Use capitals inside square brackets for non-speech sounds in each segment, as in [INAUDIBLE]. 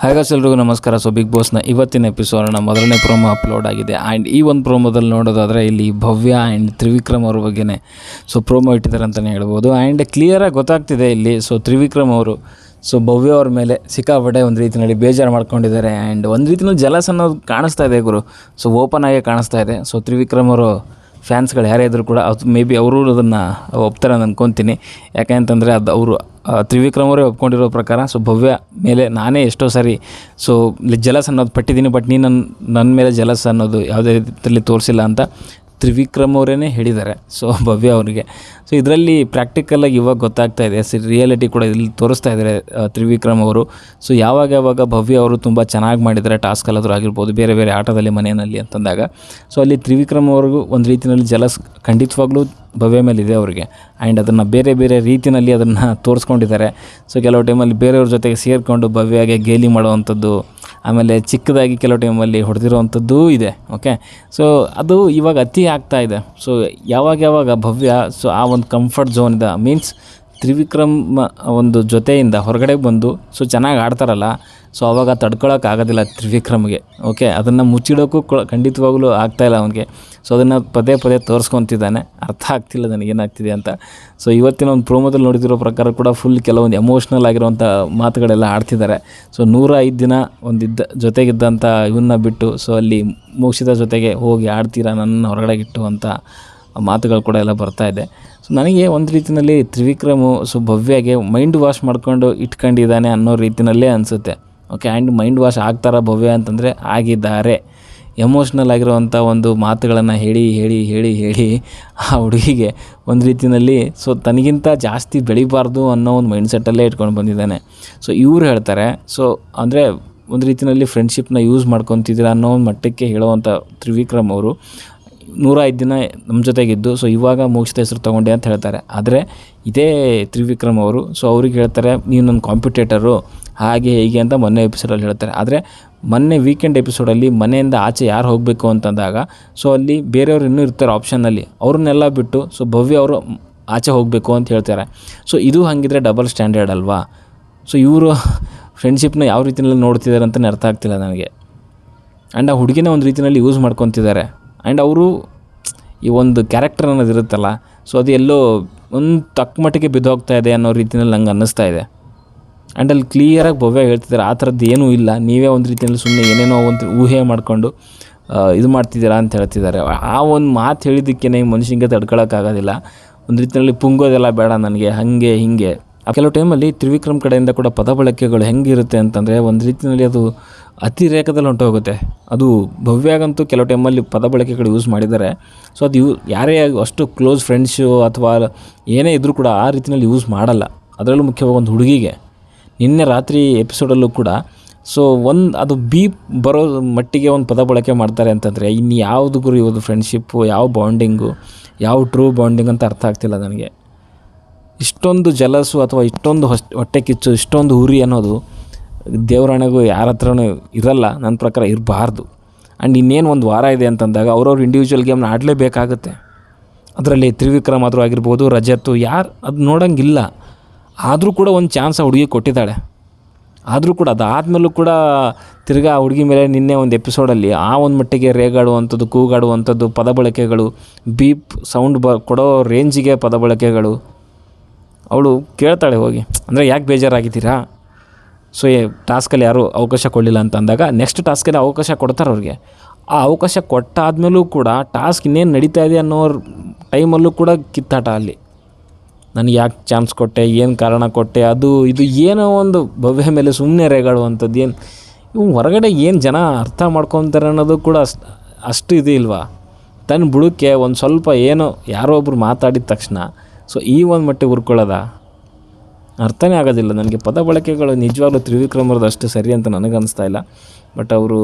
ಹಾಗಾಸ್ ಎಲ್ರಿಗೂ ನಮಸ್ಕಾರ. So big ಬಾಸ್ನ ಇವತ್ತಿನ ಎಪಿಸೋಡ್ನ ಮೊದಲನೇ ಪ್ರೋಮೋ ಅಪ್ಲೋಡ್ ಆಗಿದೆ. ಆ್ಯಂಡ್ ಈ ಒಂದು ಪ್ರೋಮೋದಲ್ಲಿ ನೋಡೋದಾದರೆ ಇಲ್ಲಿ ಭವ್ಯ ಆ್ಯಂಡ್ ತ್ರಿವಿಕ್ರಮ್ ಅವ್ರ ಬಗ್ಗೆನೇ. ಸೊ ಪ್ರೋಮೋ ಇಟ್ಟಿದ್ದಾರೆ ಅಂತಲೇ ಹೇಳ್ಬೋದು. ಆ್ಯಂಡ್ ಕ್ಲಿಯರಾಗಿ ಗೊತ್ತಾಗ್ತಿದೆ ಇಲ್ಲಿ. ಸೊ ತ್ರಿವಿಕ್ರಮ್ ಅವರು ಸೊ ಭವ್ಯ ಅವ್ರ ಮೇಲೆ ಸಿಕ್ಕಾಪಟ್ಟೆ ಒಂದು ರೀತಿಯಲ್ಲಿ ಬೇಜಾರು ಮಾಡ್ಕೊಂಡಿದ್ದಾರೆ. ಆ್ಯಂಡ್ ಒಂದು ರೀತಿಯಲ್ಲಿ ಜಲಸ್ ಅನ್ನೋದು ಕಾಣಿಸ್ತಾ ಇದೆ ಗುರು. ಸೊ ಓಪನ್ ಆಗಿ ಕಾಣಿಸ್ತಾ ಇದೆ. ಸೊ ತ್ರಿವಿಕ್ರಮ್ ಅವರು ಫ್ಯಾನ್ಸ್ಗಳು ಯಾರೇ ಇದ್ದರೂ ಕೂಡ ಅದು ಮೇ ಬಿ ಅವರು ಅದನ್ನು ಒಪ್ತಾರೆ ಅಂತ ಅಂದ್ಕೊತೀನಿ ಯಾಕೆ ಅಂತಂದರೆ ಅದು ಅವರು ತ್ರಿವಿಕ್ರಮ್ ಅವರೇ ಒಪ್ಕೊಂಡಿರೋ ಪ್ರಕಾರ, ಸೊ ಭವ್ಯ ಮೇಲೆ ನಾನೇ ಎಷ್ಟೋ ಸಾರಿ, ಸೊ ಜಲಸ್ ಅನ್ನೋದು ಪಟ್ಟಿದ್ದೀನಿ, ಬಟ್ ನೀನು ನನ್ನ ನನ್ನ ಮೇಲೆ ಜಲಸ್ ಅನ್ನೋದು ಯಾವುದೇ ರೀತಿಯಲ್ಲಿ ತೋರಿಸಿಲ್ಲ ಅಂತ ತ್ರಿವಿಕ್ರಮ್ ಅವರೇ ಹೇಳಿದ್ದಾರೆ. ಸೊ, ಭವ್ಯ ಅವರಿಗೆ. ಸೊ, ಇದರಲ್ಲಿ ಪ್ರಾಕ್ಟಿಕಲಾಗಿ ಇವಾಗ ಗೊತ್ತಾಗ್ತಾ ಇದೆ. ಸಿ ರಿಯಾಲಿಟಿ ಕೂಡ ಇಲ್ಲಿ ತೋರಿಸ್ತಾ ಇದ್ದಾರೆ ತ್ರಿವಿಕ್ರಮ್ ಅವರು. ಸೊ, ಯಾವಾಗ ಯಾವಾಗ ಭವ್ಯ ಅವರು ತುಂಬ ಚೆನ್ನಾಗಿ ಮಾಡಿದ್ದಾರೆ ಟಾಸ್ಕಲ್ಲಾದರೂ ಆಗಿರ್ಬೋದು, ಬೇರೆ ಬೇರೆ ಆಟದಲ್ಲಿ, ಮನೆಯಲ್ಲಿ ಅಂತಂದಾಗ. ಸೊ, ಅಲ್ಲಿ ತ್ರಿವಿಕ್ರಮ್ ಅವ್ರಿಗೂ ಒಂದು ರೀತಿಯಲ್ಲಿ ಜಲಸ್ ಖಂಡಿತವಾಗ್ಲೂ ಭವ್ಯ ಮೇಲೆ ಇದೆ ಅವರಿಗೆ. ಆ್ಯಂಡ್ ಅದನ್ನು ಬೇರೆ ಬೇರೆ ರೀತಿಯಲ್ಲಿ ಅದನ್ನು ತೋರಿಸ್ಕೊಂಡಿದ್ದಾರೆ. ಸೊ, ಕೆಲವು ಟೈಮಲ್ಲಿ ಬೇರೆಯವ್ರ ಜೊತೆಗೆ ಸೇರಿಕೊಂಡು ಭವ್ಯಗೆ ಗೇಲಿ ಮಾಡುವಂಥದ್ದು ಆಮೇಲೆ ಚಿಕ್ಕದಾಗಿ ಕೆಲವು ಟೈಮಲ್ಲಿ ಹೊಡೆದಿರುವಂಥದ್ದು ಇದೆ ಓಕೆ ಸೊ ಅದು ಇವಾಗ ಅತಿ ಆಗ್ತಾ ಇದೆ. ಸೊ ಯಾವಾಗ ಯಾವಾಗ ಭವ್ಯ ಸೊ ಆ ಒಂದು ಕಂಫರ್ಟ್ ಝೋನಿಂದ ಮೀನ್ಸ್ ತ್ರಿವಿಕ್ರಮ್ ಒಂದು ಜೊತೆಯಿಂದ ಹೊರಗಡೆ ಬಂದು ಸೊ ಚೆನ್ನಾಗಿ ಆಡ್ತಾರಲ್ಲ ಸೊ ಅವಾಗ ತಡ್ಕೊಳಕ್ಕೆ ಆಗೋದಿಲ್ಲ ತ್ರಿವಿಕ್ರಮ್ಗೆ ಓಕೆ ಅದನ್ನು ಮುಚ್ಚಿಡೋಕ್ಕೂ ಖಂಡಿತವಾಗಲೂ ಆಗ್ತಾಯಿಲ್ಲ ಅವನಿಗೆ. ಸೊ ಅದನ್ನು ಪದೇ ಪದೇ ತೋರಿಸ್ಕೊತಿದ್ದಾನೆ. ಅರ್ಥ ಆಗ್ತಿಲ್ಲ ನನಗೇನಾಗ್ತಿದೆ ಅಂತ. ಸೊ ಇವತ್ತಿನ ಒಂದು ಪ್ರೋಮೋದಲ್ಲಿ ನೋಡಿದಿರೋ ಪ್ರಕಾರ ಕೂಡ ಫುಲ್ ಕೆಲವೊಂದು ಎಮೋಷ್ನಲ್ ಆಗಿರುವಂಥ ಮಾತುಗಳೆಲ್ಲ ಆಡ್ತಿದ್ದಾರೆ. ಸೊ ನೂರ ಐದು ದಿನ ಒಂದಿದ್ದ ಜೊತೆಗಿದ್ದಂಥ ಇವನ್ನ ಬಿಟ್ಟು ಸೊ ಅಲ್ಲಿ ಮೋಕ್ಷಿತ ಜೊತೆಗೆ ಹೋಗಿ ಆಡ್ತೀರಾ ನನ್ನ ಹೊರಗಡೆ ಇಟ್ಟು ಅಂತ ಮಾತುಗಳು ಕೂಡ ಎಲ್ಲ ಬರ್ತಾ ಇದೆ. ಸೊ ನನಗೆ ಒಂದು ರೀತಿಯಲ್ಲಿ ತ್ರಿವಿಕ್ರಮು ಸೊ ಭವ್ಯಗೆ ಮೈಂಡ್ ವಾಶ್ ಮಾಡ್ಕೊಂಡು ಇಟ್ಕೊಂಡಿದ್ದಾನೆ ಅನ್ನೋ ರೀತಿಯಲ್ಲೇ ಅನಿಸುತ್ತೆ. ಓಕೆ ಆ್ಯಂಡ್ ಮೈಂಡ್ ವಾಶ್ ಆಗ್ತಾರ ಭವ್ಯ ಅಂತಂದರೆ ಆಗಿದ್ದಾರೆ. ಎಮೋಷ್ನಲ್ ಆಗಿರುವಂಥ ಒಂದು ಮಾತುಗಳನ್ನು ಹೇಳಿ ಹೇಳಿ ಹೇಳಿ ಹೇಳಿ ಆ ಹುಡುಗಿಗೆ ಒಂದು ರೀತಿಯಲ್ಲಿ ಸೊ ತನಗಿಂತ ಜಾಸ್ತಿ ಬೆಳಿಬಾರ್ದು ಅನ್ನೋ ಒಂದು ಮೈಂಡ್ಸೆಟ್ಟಲ್ಲೇ ಇಟ್ಕೊಂಡು ಬಂದಿದ್ದಾನೆ. ಸೊ ಇವ್ರು ಹೇಳ್ತಾರೆ ಸೊ ಅಂದರೆ ಒಂದು ರೀತಿಯಲ್ಲಿ ಫ್ರೆಂಡ್ಶಿಪ್ನ ಯೂಸ್ ಮಾಡ್ಕೊತಿದ್ದೀರಾ ಅನ್ನೋ ಒಂದು ಮಟ್ಟಕ್ಕೆ ಹೇಳುವಂಥ ತ್ರಿವಿಕ್ರಮ್ ಅವರು. ನೂರ ಐದು ದಿನ ನಮ್ಮ ಜೊತೆಗಿದ್ದು ಸೊ ಇವಾಗ ಮೋಕ್ಷದ ಹೆಸರು ತೊಗೊಂಡೆ ಅಂತ ಹೇಳ್ತಾರೆ. ಆದರೆ ಇದೇ ತ್ರಿವಿಕ್ರಮ್ ಅವರು ಸೊ ಅವ್ರಿಗೆ ಹೇಳ್ತಾರೆ ನೀವು ನನ್ನ ಕಾಂಪಿಟೇಟರು ಹಾಗೆ ಹೀಗೆ ಅಂತ ಮೊನ್ನೆ ಎಪಿಸೋಡಲ್ಲಿ ಹೇಳ್ತಾರೆ. ಆದರೆ ಮೊನ್ನೆ ವೀಕೆಂಡ್ ಎಪಿಸೋಡಲ್ಲಿ ಮನೆಯಿಂದ ಆಚೆ ಯಾರು ಹೋಗಬೇಕು ಅಂತಂದಾಗ ಸೊ ಅಲ್ಲಿ ಬೇರೆಯವರು ಇನ್ನೂ ಇರ್ತಾರೆ ಆಪ್ಷನ್ನಲ್ಲಿ ಅವ್ರನ್ನೆಲ್ಲ ಬಿಟ್ಟು ಸೊ ಭವ್ಯ ಅವರು ಆಚೆ ಹೋಗಬೇಕು ಅಂತ ಹೇಳ್ತಾರೆ. ಸೊ ಇದು ಹಾಗಿದ್ರೆ ಡಬಲ್ ಸ್ಟ್ಯಾಂಡರ್ಡ್ ಅಲ್ವಾ? ಸೊ ಇವರು ಫ್ರೆಂಡ್ಶಿಪ್ನ ಯಾವ ರೀತಿಯಲ್ಲಿ ನೋಡ್ತಿದ್ದಾರೆ ಅಂತಲೇ ಅರ್ಥ ಆಗ್ತಿಲ್ಲ ನನಗೆ. ಆ್ಯಂಡ್ ಆ ಹುಡುಗಿನ ಒಂದು ರೀತಿಯಲ್ಲಿ ಯೂಸ್ ಮಾಡ್ಕೊತಿದ್ದಾರೆ. ಆ್ಯಂಡ್ ಅವರು ಈ ಒಂದು ಕ್ಯಾರೆಕ್ಟರ್ ಅನ್ನೋದು ಇರುತ್ತಲ್ಲ ಸೊ ಅದು ಎಲ್ಲೋ ಒಂದು ತಕ್ಕ ಮಟ್ಟಿಗೆ ಬಿದ್ದೋಗ್ತಾ ಇದೆ ಅನ್ನೋ ರೀತಿಯಲ್ಲಿ ನಂಗೆ ಅನ್ನಿಸ್ತಾ ಇದೆ. ಆ್ಯಂಡ್ ಅಲ್ಲಿ ಕ್ಲಿಯರಾಗಿ ಭವ್ಯ ಹೇಳ್ತಿದ್ದಾರೆ ಆ ಥರದ್ದು ಏನೂ ಇಲ್ಲ, ನೀವೇ ಒಂದು ರೀತಿಯಲ್ಲಿ ಸುಮ್ಮನೆ ಏನೇನೋ ಒಂದು ಊಹೆ ಮಾಡಿಕೊಂಡು ಇದು ಮಾಡ್ತಿದ್ದೀರಾ ಅಂತ ಹೇಳ್ತಿದ್ದಾರೆ ಆ ಒಂದು ಮಾತು ಹೇಳಿದ್ದಕ್ಕೇ ಮನುಷ್ಯನಿಗೆ ತಡ್ಕೊಳಕ್ಕಾಗೋದಿಲ್ಲ ಒಂದು ರೀತಿಯಲ್ಲಿ ಪುಂಗೋದೆಲ್ಲ ಬೇಡ ನನಗೆ, ಹಾಗೆ, ಹೀಗೆ. ಆ ಕೆಲವು ಟೈಮಲ್ಲಿ ತ್ರಿವಿಕ್ರಮ್ ಕಡೆಯಿಂದ ಕೂಡ ಪದ ಬಳಕೆಗಳು ಹೆಂಗಿರುತ್ತೆ ಅಂತಂದರೆ ಒಂದು ರೀತಿಯಲ್ಲಿ ಅದು ಅತಿರೇಕದಲ್ಲಿ ಹೊಂಟೋಗುತ್ತೆ. ಅದು ಭವ್ಯಾಗಂತೂ ಕೆಲವು ಟೈಮಲ್ಲಿ ಪದ ಬಳಕೆಗಳು ಯೂಸ್ ಮಾಡಿದ್ದಾರೆ. ಸೊ ಅದು ಯೂ ಯಾರೇ ಅಷ್ಟು ಕ್ಲೋಸ್ ಫ್ರೆಂಡ್ಸು ಅಥವಾ ಏನೇ ಇದ್ದರೂ ಕೂಡ ಆ ರೀತಿಯಲ್ಲಿ ಯೂಸ್ ಮಾಡಲ್ಲ. ಅದರಲ್ಲೂ ಮುಖ್ಯವಾಗಿ ಒಂದು ಹುಡುಗಿಗೆ. ನಿನ್ನೆ ರಾತ್ರಿ ಎಪಿಸೋಡಲ್ಲೂ ಕೂಡ. ಸೊ ಒಂದು, ಅದು ಬೀಪ್ ಬರೋ ಮಟ್ಟಿಗೆ ಒಂದು ಪದ ಬಳಕೆ ಮಾಡ್ತಾರೆ ಅಂತಂದರೆ ಇನ್ನು ಯಾವುದು ಗುರು ಇವತ್ತು ಫ್ರೆಂಡ್ಶಿಪ್ಪು ಯಾವ ಬಾಂಡಿಂಗು ಯಾವ ಟ್ರೂ ಬಾಂಡಿಂಗ್ ಅಂತ ಅರ್ಥ ಆಗ್ತಿಲ್ಲ ನನಗೆ. ಇಷ್ಟೊಂದು ಜಲಸು ಅಥವಾ ಇಷ್ಟೊಂದು ಹೊಟ್ಟೆ ಕಿಚ್ಚು, ಇಷ್ಟೊಂದು ಉರಿ ಅನ್ನೋದು ದೇವರಾಣೆಗೂ ಯಾರ ಹತ್ರನೂ ಇರಲ್ಲ, ನನ್ನ ಪ್ರಕಾರ ಇರಬಾರ್ದು. ಆ್ಯಂಡ್ ಇನ್ನೇನು ಒಂದು ವಾರ ಇದೆ ಅಂತಂದಾಗ ಅವ್ರವ್ರ ಇಂಡಿವಿಜುವಲ್ ಗೇಮ್ನ ಆಡಲೇಬೇಕಾಗುತ್ತೆ. ಅದರಲ್ಲಿ ತ್ರಿವಿಕ್ರಮ್ ಆದರೂ ಆಗಿರ್ಬೋದು ರಜತ್ತು ಯಾರು, ಅದು ನೋಡೋಂಗಿಲ್ಲ. ಆದರೂ ಕೂಡ ಒಂದು ಚಾನ್ಸ್ ಆ ಹುಡುಗಿ ಕೊಟ್ಟಿದ್ದಾಳೆ. ಆದರೂ ಕೂಡ ಅದಾದಮೇಲೂ ಕೂಡ ತಿರ್ಗಾ ಆ ಹುಡುಗಿ ಮೇಲೆ ನಿನ್ನೆ ಒಂದು ಎಪಿಸೋಡಲ್ಲಿ ಆ ಒಂದು ಮಟ್ಟಿಗೆ ರೇಗಾಡುವಂಥದ್ದು, ಕೂಗಾಡುವಂಥದ್ದು ಪದ ಬಳಕೆಗಳು ಬೀಪ್ ಸೌಂಡ್ ಬ ಕೊಡೋ ರೇಂಜಿಗೆ ಪದ ಬಳಕೆಗಳು ಅವಳು ಕೇಳ್ತಾಳೆ ಹೋಗಿ, ಅಂದರೆ ಯಾಕೆ ಬೇಜಾರಾಗಿದ್ದೀರಾ? ಸೊ ಈ ಟಾಸ್ಕಲ್ಲಿ ಯಾರೂ ಅವಕಾಶ ಕೊಡಲಿಲ್ಲ ಅಂತ ಅಂದಾಗ ನೆಕ್ಸ್ಟ್ ಟಾಸ್ಕಲ್ಲಿ ಅವಕಾಶ ಕೊಡ್ತಾರೆ ಅವ್ರಿಗೆ. ಆ ಅವಕಾಶ ಕೊಟ್ಟಾದ್ಮೇಲೂ ಕೂಡ ಟಾಸ್ಕ್ ಇನ್ನೇನು ನಡೀತಾ ಇದೆ ಅನ್ನೋ ಟೈಮಲ್ಲೂ ಕೂಡ ಕಿತ್ತಾಟ ಅಲ್ಲಿ. ನನಗೆ ಯಾಕೆ ಚಾನ್ಸ್ ಕೊಟ್ಟೆ, ಏನು ಕಾರಣ ಕೊಟ್ಟೆ, ಅದು, ಇದು ಏನೋ ಒಂದು ಭವ್ಯ ಮೇಲೆ ಸುಮ್ಮನೆ ರೇಗಾಡುವಂಥದ್ದು ಏನು ಇವು ಹೊರಗಡೆ ಏನು ಜನ ಅರ್ಥ ಮಾಡ್ಕೊತಾರೆ ಅನ್ನೋದು ಕೂಡ ಅಷ್ಟು ಅಷ್ಟು ಇದು ಇಲ್ವಾ? ತನ್ನ ಬುಡಕ್ಕೆ ಒಂದು ಸ್ವಲ್ಪ ಏನೋ ಯಾರೋ ಒಬ್ರು ಮಾತಾಡಿದ ತಕ್ಷಣ ಸೊ ಈ ಒಂದು ಮಟ್ಟಿಗೆ ಹುರ್ಕೊಳ್ಳೋದ? ಅರ್ಥನೇ ಆಗೋದಿಲ್ಲ. ನನಗೆ ಪದ ಬಳಕೆಗಳು ನಿಜವಾಗ್ಲೂ ತ್ರಿವಿಕ್ರಮರದ ಅವ್ರದ್ದು ಅಷ್ಟು ಸರಿ ಅಂತ ನನಗೆ ಅನಿಸ್ತಾ ಇಲ್ಲ. ಬಟ್ ಅವರು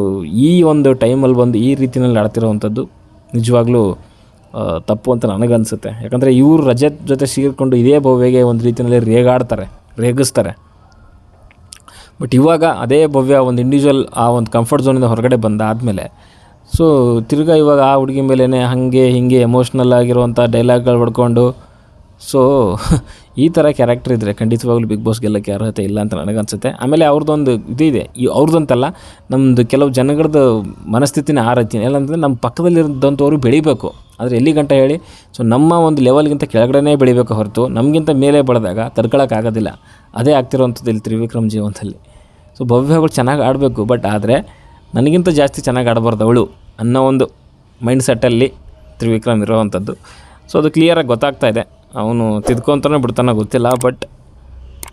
ಈ ಒಂದು ಟೈಮಲ್ಲಿ ಬಂದು ಈ ರೀತಿಯಲ್ಲಿ ಆಡ್ತಿರೋವಂಥದ್ದು ನಿಜವಾಗ್ಲೂ ತಪ್ಪು ಅಂತ ನನಗನ್ಸುತ್ತೆ. ಯಾಕಂದರೆ ಇವರು ರಜೆ ಜೊತೆ ಸೇರಿಕೊಂಡು ಇದೇ ಭವ್ಯಗೆ ಒಂದು ರೀತಿಯಲ್ಲಿ ರೇಗಾಡ್ತಾರೆ, ರೇಗಿಸ್ತಾರೆ. ಬಟ್ ಇವಾಗ ಅದೇ ಭವ್ಯ ಒಂದು ಇಂಡಿವಿಜುವಲ್ ಆ ಒಂದು ಕಂಫರ್ಟ್ ಝೋನಿಂದ ಹೊರಗಡೆ ಬಂದಾದಮೇಲೆ ಸೊ ತಿರ್ಗಾ ಇವಾಗ ಆ ಹುಡುಗಿ ಮೇಲೇ ಹಾಗೆ ಹೀಗೆ ಎಮೋಷ್ನಲ್ ಆಗಿರುವಂಥ ಡೈಲಾಗ್ಗಳು ಹೊಡ್ಕೊಂಡು ಸೊ [LAUGHS] ಈ ಥರ ಕ್ಯಾರೆಕ್ಟರ್ ಇದ್ದರೆ ಖಂಡಿತವಾಗ್ಲೂ ಬಿಗ್ ಬಾಸ್ ಗೆಲ್ಲಕ್ಕೆ ಅರ್ಹತೆ ಇಲ್ಲ ಅಂತ ನನಗನ್ಸುತ್ತೆ. ಆಮೇಲೆ ಅವ್ರದ್ದೊಂದು ಇದು ಇದೆ, ಈ ಅವ್ರದ್ದಂತಲ್ಲ ನಮ್ಮದು ಕೆಲವು ಜನಗಳದ್ದು ಮನಸ್ಥಿತಿನ ಆ ರೀತಿ ನಮ್ಮ ಪಕ್ಕದಲ್ಲಿರೋದಂಥವ್ರು ಬೆಳಿಬೇಕು. ಆದರೆ ಎಲ್ಲಿ ಗಂಟ ಹೇಳಿ ಸೊ ನಮ್ಮ ಒಂದು ಲೆವೆಲ್ಗಿಂತ ಕೆಳಗಡೆನೇ ಬೆಳಿಬೇಕು ಹೊರತು, ನಮಗಿಂತ ಮೇಲೆ ಬೆಳೆದಾಗ ತಡ್ಕೊಳಕ್ಕಾಗೋದಿಲ್ಲ ಅದೇ ಆಗ್ತಿರೋವಂಥದ್ದು ಇಲ್ಲಿ ತ್ರಿವಿಕ್ರಮ್ ಜೀವನದಲ್ಲಿ. ಸೊ ಭವ್ಯಗಳು ಚೆನ್ನಾಗಿ ಆಡಬೇಕು ಬಟ್ ಆದರೆ ನನಗಿಂತ ಜಾಸ್ತಿ ಚೆನ್ನಾಗಿ ಆಡಬಾರ್ದು ಅವಳು ಅನ್ನೋ ಒಂದು ಮೈಂಡ್ ಸೆಟ್ಟಲ್ಲಿ ತ್ರಿವಿಕ್ರಮ್ ಇರೋವಂಥದ್ದು. ಸೊ ಅದು ಕ್ಲಿಯರಾಗಿ ಗೊತ್ತಾಗ್ತಾ ಇದೆ. ಅವನು ತಿದ್ಕೊಂತಾನೆ ಬಿಡ್ತಾನೆ ಗೊತ್ತಿಲ್ಲ ಬಟ್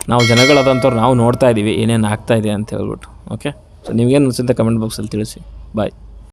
ನಾವು ಜನಗಳಾದಂಥವ್ರು ನಾವು ನೋಡ್ತಾ ಇದ್ದೀವಿ ಏನೇನು ಆಗ್ತಾಯಿದೆ ಅಂತ ಹೇಳ್ಬಿಟ್ಟು ಓಕೆ ಸೊ ನಿಮಗೇನು ಅನಿಸುತ್ತೆ ಕಮೆಂಟ್ ಬಾಕ್ಸಲ್ಲಿ ತಿಳಿಸಿ. ಬಾಯ್